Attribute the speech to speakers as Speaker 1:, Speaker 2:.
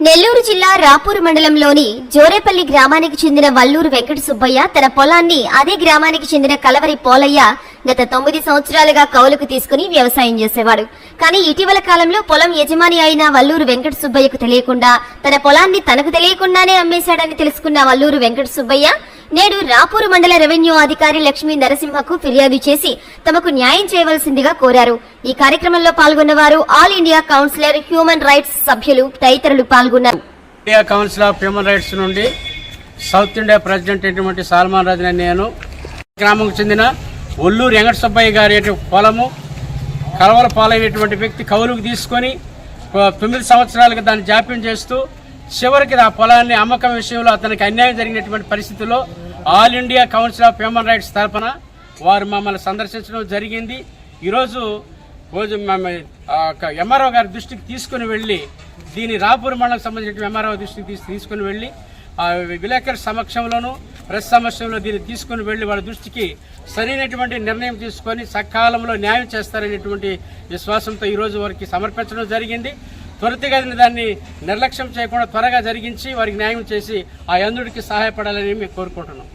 Speaker 1: నెల్లూరు జిల్లా రాపూరు మండలంలోని జోరేపల్లి గ్రామానికి చెందిన వల్లూరు వెంకట సుబ్బయ్య తన పొలాన్ని అదే గ్రామానికి చెందిన కలవరి పోలయ్య గత తొమ్మిది సంవత్సరాలుగా కౌలుకు తీసుకుని వ్యవసాయం చేసేవాడు. కానీ ఇటీవల కాలంలో పొలం యజమాని అయిన వల్లూరు వెంకట సుబ్బయ్యకు తెలియకుండా తన పొలాన్ని తనకు తెలియకుండానే అమ్మేశాడని తెలుసుకున్న వల్లూరు వెంకట సుబ్బయ్య నేడు రాపూరు మండల రెవెన్యూ అధికారి లక్ష్మీ నరసింహకు ఫిర్యాదు చేసి తమకు న్యాయం చేయవలసిందిగా కోరారు. ఈ కార్యక్రమంలో పాల్గొన్నవారు all India councillor human rights సభ్యులు తదితరులు పాల్గొన్నారు.
Speaker 2: India council of human rights నుండి సౌత్ ఇండియా ప్రెసిడెంట్ అయినటువంటి సాల్మాన్ రాజు నేను గ్రామంకు చెందిన ఒల్లూరు వెంకట సుబ్బయ్య గారి పొలము కలవల పాలైనటువంటి వ్యక్తి కౌలుకు తీసుకొని తొమ్మిది సంవత్సరాలుగా దాన్ని జాప్యం చేస్తూ చివరికి ఆ పొలాన్ని అమ్మకం విషయంలో అతనికి అన్యాయం జరిగినటువంటి పరిస్థితుల్లో all India council of human rights తరఫున వారు మమ్మల్ని సందర్శించడం జరిగింది. ఈరోజు రోజు మమ్మల్ని ఎంఆర్ఓ గారి దృష్టికి తీసుకుని వెళ్ళి దీని రాపూర్ మండలం సంబంధించిన ఎంఆర్ఓ దృష్టికి తీసుకుని వెళ్ళి ఆ విలేకరుల సమక్షంలోనూ ప్రెస్ సమస్యలో దీన్ని తీసుకుని వెళ్ళి వాళ్ళ దృష్టికి సరైనటువంటి నిర్ణయం తీసుకొని సకాలంలో న్యాయం చేస్తారనేటువంటి విశ్వాసంతో ఈరోజు వారికి సమర్పించడం జరిగింది. త్వరితగతిన దాన్ని నిర్లక్ష్యం చేయకుండా త్వరగా జరిగించి వారికి న్యాయం చేసి ఆ యందుడికి సహాయపడాలని మేము కోరుకుంటున్నాం.